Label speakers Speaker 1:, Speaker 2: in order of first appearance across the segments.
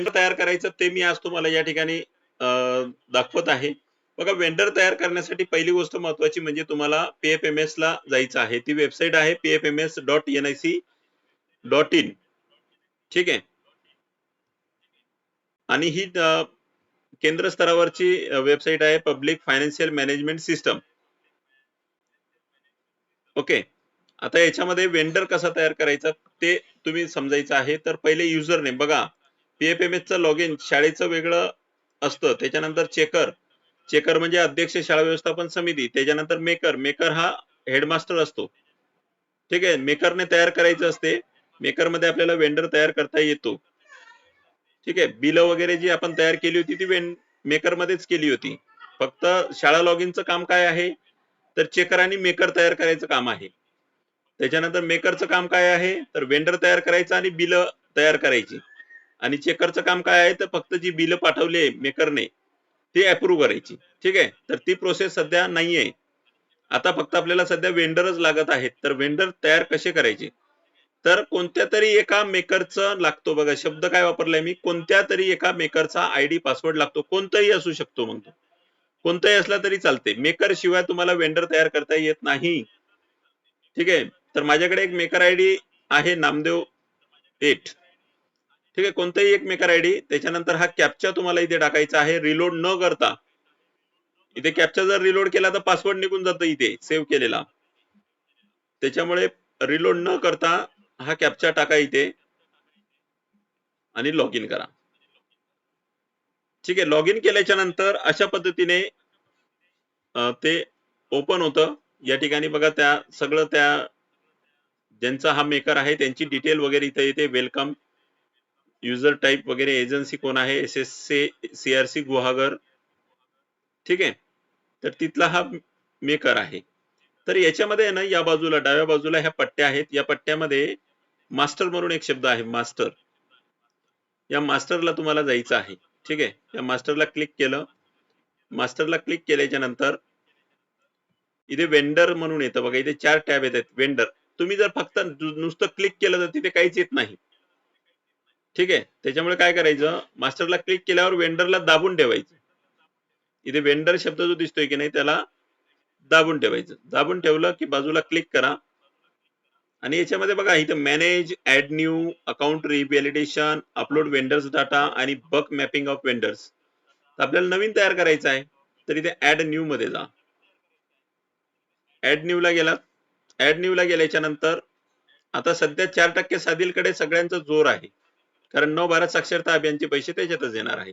Speaker 1: तयार करायचं ते मी आज तुम्हाला या ठिकाणी दाखवत आहे. बघा वेंडर तयार करण्यासाठी पहिली गोष्ट महत्वाची म्हणजे तुम्हाला पीएफएमएस ला जायचं आहे. ती वेबसाईट आहे PFMS dot N I C dot in ठीक आहे? आणि ही केंद्र स्तरावरची वेबसाईट आहे public financial management system okay? आता याच्यामध्ये वेंडर कसा तयार करायचा ते तुम्ही समजायचं आहे. तर पहिले युजर नेम बघा. पीएफएमएसचं लॉग इन शाळेचं वेगळं असतं. त्याच्यानंतर चेकर चेकर म्हणजे अध्यक्ष शाळा व्यवस्थापन समिती. त्याच्यानंतर मेकर मेकर हा हेडमास्टर असतो. ठीक आहे? मेकरने तयार करायचं असते. मेकरमध्ये आपल्याला वेंडर तयार करता येतो. ठीक आहे? बिल वगैरे जी आपण तयार केली होती ती वें मेकर मध्येच केली होती. फक्त शाळा लॉग इनचं काम काय आहे? तर चेकर आणि मेकर तयार करायचं काम आहे. त्याच्यानंतर मेकरचं काम काय आहे? तर वेंडर तयार करायचं आणि बिल तयार करायची. आणि चेकरचं काम काय आहे? तर फक्त जी बिल पाठवली मेकरने ती अप्रूव्ह करायची. ठीक आहे? तर ती प्रोसेस सध्या नाहीये. आता फक्त आपल्याला सध्या वेंडरच लागत आहेत. तर वेंडर तयार कसे करायचे? तर कोणत्या तरी एका मेकरचं लागतो बघा शब्द काय वापरलाय मी? कोणत्या तरी एका मेकरचा आयडी पासवर्ड लागतो. कोणताही असू शकतो मग तो. कोणताही असला तरी चालते. मेकर शिवाय तुम्हाला वेंडर तयार करता येत नाही. ठीक आहे? तर माझ्याकडे एक मेकर आयडी आहे नामदेव एट ठीक आहे कोणताही एक मेकर आयडी त्याच्यानंतर हा कॅप्चा तुम्हाला इथे टाकायचा आहे. रिलोड न करता. इथे कॅप्चा जर रिलोड केला तर पासवर्ड निघून जातो इथे सेव्ह केलेला. त्याच्यामुळे रिलोड न करता हा कॅप्चा टाका इथे आणि लॉग इन करा. ठीक आहे लॉग इन केल्याच्यानंतर अशा पद्धतीने ते ओपन होतं. या ठिकाणी बघा त्या सगळं त्या ज्यांचा हा मेकर आहे त्यांची डिटेल वगैरे इथे येते. वेलकम युजर टाईप वगैरे एजन्सी कोण आहे? S S C R C Guhagar. ठीक आहे? तर तिथला हा मेकर आहे. तर याच्यामध्ये ना या बाजूला डाव्या बाजूला ह्या पट्ट्या आहेत. या पट्ट्यामध्ये मास्टर म्हणून एक शब्द आहे मास्टर या मास्टरला तुम्हाला जायचं आहे. ठीक आहे? या मास्टरला क्लिक केलं. मास्टरला क्लिक केल्याच्यानंतर इथे वेंडर म्हणून येतं बघा. इथे चार टॅब येतात वेंडर तुम्ही जर फक्त नु- नुसतं क्लिक केलं तर तिथे काहीच येत नाही. ठीक आहे? त्याच्यामुळे काय करायचं? मास्टरला क्लिक केल्यावर वेंडरला दाबून ठेवायचं. इथे वेंडर शब्द जो दिसतोय की नाही त्याला दाबून ठेवायचं. दाबून ठेवलं की बाजूला क्लिक करा. आणि याच्यामध्ये बघा इथं manage add new account revalidation upload vendors data आणि बक मॅपिंग ऑफ वेंडर्स आपल्याला नवीन तयार करायचं आहे. तर इथे ऍड न्यू मध्ये जा. ऍड न्यू ला गेला ऍड न्यू ला गेल्याच्यानंतर आता सध्या चार टक्के साधीलकडे सगळ्यांचा जोर आहे. कारण नव भारत साक्षरता अभियानचे पैसे त्याच्यातच येणार आहे.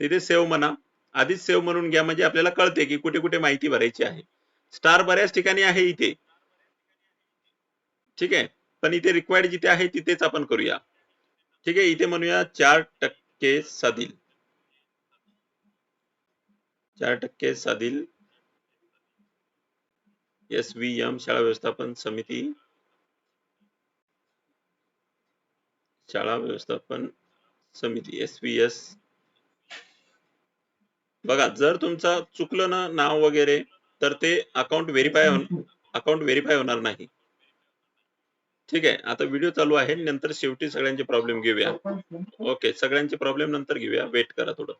Speaker 1: तिथे सेव्ह म्हणा आधीच सेव्ह म्हणून घ्या म्हणजे आपल्याला कळते की कुठे कुठे माहिती भरायची आहे. स्टार बऱ्याच ठिकाणी आहे इथे. ठीक आहे? पण इथे रिक्वायर्ड जिथे आहे तिथेच आपण करूया. ठीक आहे? इथे म्हणूया चार टक्के साधील चार टक्के साधील एस व्ही एम शाळा व्यवस्थापन समिती. शाळा व्यवस्थापन समिती एस व्ही एस बघा जर तुमचा चुकलं ना नाव वगैरे तर ते अकाउंट व्हेरीफाय अकाउंट व्हेरीफाय होणार नाही. ठीक आहे आता व्हिडिओ चालू आहे नंतर शेवटी सगळ्यांचे प्रॉब्लेम घेऊया. ओके सगळ्यांचे प्रॉब्लेम नंतर घेऊया वेट करा थोडं.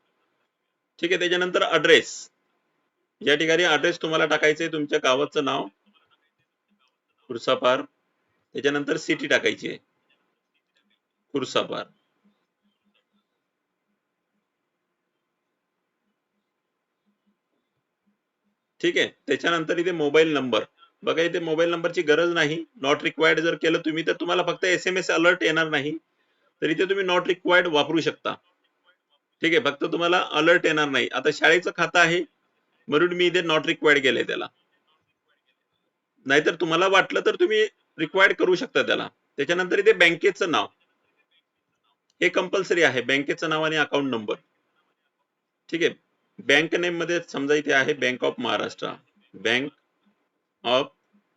Speaker 1: ठीक आहे त्याच्यानंतर अड्रेस या ठिकाणी अड्रेस तुम्हाला टाकायचे तुमच्या गावाचं नाव खुर्सापार. त्याच्यानंतर सिटी टाकायची आहे. खुर्सापार ठीक आहे त्याच्यानंतर इथे मोबाईल नंबर बघा इथे मोबाईल नंबरची गरज नाही. नॉट रिक्वायर्ड जर केलं तुम्ही तर तुम्हाला फक्त एस एम एस अलर्ट येणार नाही. तर इथे तुम्ही नॉट रिक्वायर्ड वापरू शकता. ठीक आहे फक्त तुम्हाला अलर्ट येणार नाही. आता शाळेचं खातं आहे म्हणून मी इथे नॉट रिक्वायर्ड केलंय त्याला. नाहीतर तुम्हाला वाटलं तर तुम्ही रिक्वायर्ड करू शकता त्याला. त्याच्यानंतर इथे बँकेचं नाव. हे कंपल्सरी आहे. बँकेचं नाव आणि अकाउंट नंबर ठीक आहे? बँक नेममध्ये समजा इथे आहे bank of Maharashtra bank of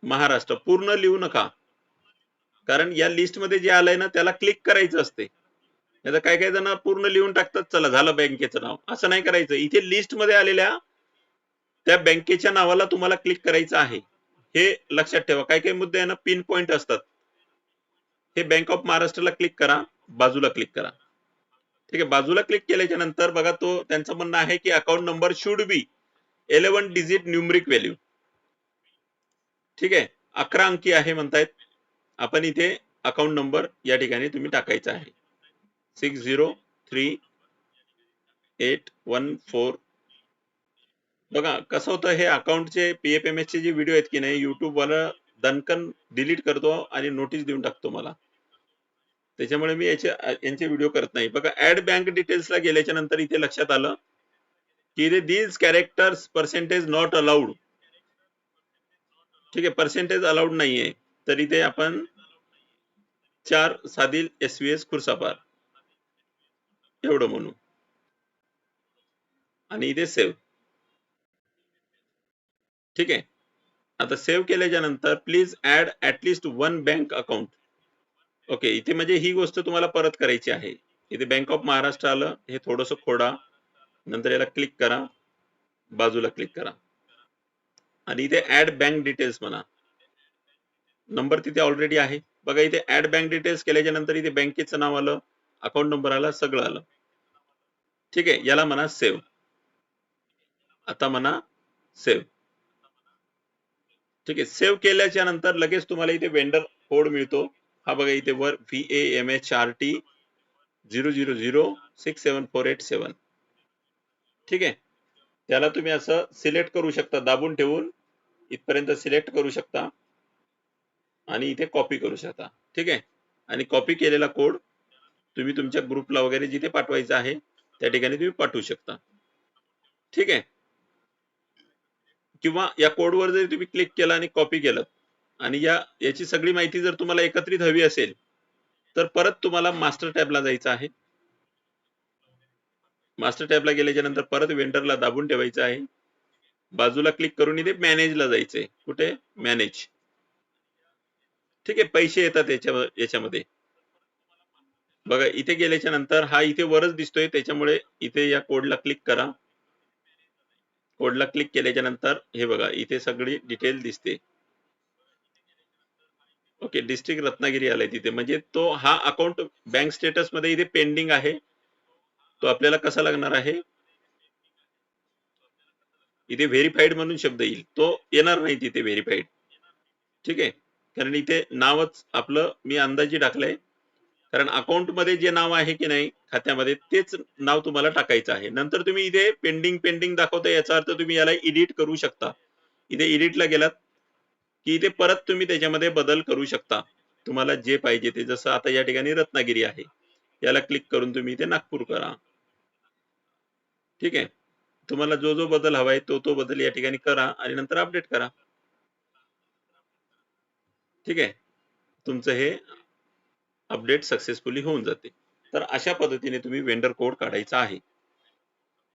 Speaker 1: Maharashtra पूर्ण लिहू नका. कारण या लिस्टमध्ये जे आलंय ना त्याला क्लिक करायचं असते. आता काय काय जण पूर्ण लिहून टाकतात चला झालं बँकेचं नाव. असं नाही करायचं. इथे लिस्टमध्ये आलेल्या त्या बँकेच्या नावाला तुम्हाला क्लिक करायचं आहे. हे लक्षात ठेवा. काही काही मुद्दे आहे ना पिन पॉइंट असतात. हे बँक ऑफ महाराष्ट्रला क्लिक करा. बाजूला क्लिक करा. ठीक आहे बाजूला क्लिक केल्याच्यानंतर बघा तो त्यांचं म्हणणं आहे की account number should be eleven digit numeric value ठीक आहे अकरा अंकी आहे म्हणतायत. आपण इथे अकाउंट नंबर या ठिकाणी तुम्ही टाकायचा आहे. Six zero three eight one four बघा कसं होतं हे अकाउंटचे पीएफएमएस चे जे व्हिडिओ आहेत की नाही युट्यूबवाला दणकन डिलीट करतो आणि नोटीस देऊन टाकतो मला. त्याच्यामुळे मी याचे यांचे व्हिडिओ करत नाही. बघा ऍड बँक डिटेल्सला गेल्याच्यानंतर इथे लक्षात आलं की इथे these characters percentage not allowed ठीक आहे पर्सेंटेज अलाउड नाहीये. तर इथे आपण चार साधील एस व्ही एस खुर्सापार. एवढं म्हणू. आणि इथे सेव्ह ठीक आहे. आता सेव्ह केल्याच्यानंतर please add atleast one bank account okay इथे म्हणजे ही गोष्ट तुम्हाला परत करायची आहे. इथे बँक ऑफ महाराष्ट्र आलं हे थोडस खोडा. नंतर याला क्लिक करा. बाजूला क्लिक करा. आणि इथे ऍड बँक डिटेल्स म्हणा. नंबर तिथे ऑलरेडी आहे. बघा इथे ऍड बँक डिटेल्स केल्याच्यानंतर इथे बँकेचं नाव आलं. अकाउंट नंबर आला सगळं आलं. ठीक आहे याला म्हणा सेव्ह आता म्हणा सेव्ह ठीक आहे सेव्ह केल्याच्यानंतर लगेच तुम्हाला इथे वेंडर कोड मिळतो. हा बघा इथे वर V A M H R T zero zero zero six seven four eight seven ठीक आहे? त्याला तुम्ही असं सिलेक्ट करू शकता दाबून ठेवून इथपर्यंत सिलेक्ट करू शकता आणि इथे कॉपी करू शकता. ठीक आहे? आणि कॉपी केलेला कोड तुम्ही तुमच्या ग्रुपला वगैरे जिथे पाठवायचा आहे त्या ठिकाणी तुम्ही पाठवू शकता. ठीक आहे? किंवा या कोडवर जरी तुम्ही क्लिक केलं आणि कॉपी केलं आणि या याची सगळी माहिती जर तुम्हाला एकत्रित हवी असेल तर परत तुम्हाला मास्टर टॅबला जायचं आहे. मास्टर टॅबला गेल्याच्यानंतर परत वेंडरला दाबून ठेवायचं आहे. बाजूला क्लिक करून इथे मॅनेजला जायचंय. कुठे? मॅनेज. ठीक आहे पैसे येतात याच्या याच्यामध्ये. बघा इथे गेल्याच्यानंतर हा इथे वरच दिसतोय त्याच्यामुळे इथे या कोडला क्लिक करा. कोडला क्लिक केल्याच्यानंतर हे बघा इथे सगळी डिटेल दिसते. ओके डिस्ट्रिक्ट रत्नागिरी आलाय तिथे. म्हणजे तो हा अकाउंट बँक स्टेटसमध्ये इथे पेंडिंग आहे. तो आपल्याला कसा लागणार आहे? इथे व्हेरीफाईड म्हणून शब्द येईल. तो येणार नाही तिथे व्हेरीफाईड ठीक आहे? कारण इथे नावच आपलं मी अंदाजी टाकलंय. कारण अकाउंटमध्ये जे नाव आहे की नाही खात्यामध्ये तेच नाव तुम्हाला टाकायचं आहे. नंतर तुम्ही इथे पेंडिंग पेंडिंग दाखवता याचा अर्थ तुम्ही याला एडिट करू शकता. इथे एडिटला गेलात की इथे परत तुम्ही त्याच्यामध्ये बदल करू शकता. तुम्हाला जे पाहिजे ते जसं आता या ठिकाणी रत्नागिरी आहे. याला क्लिक करून तुम्ही इथे नागपूर करा. ठीक आहे? तुम्हाला जो जो बदल हवाय तो तो बदल या ठिकाणी करा आणि नंतर अपडेट करा. ठीक आहे? तुमचं हे अपडेट सक्सेसफुली होऊन जाते. तर अशा पद्धतीने तुम्ही वेंडर कोड काढायचा आहे.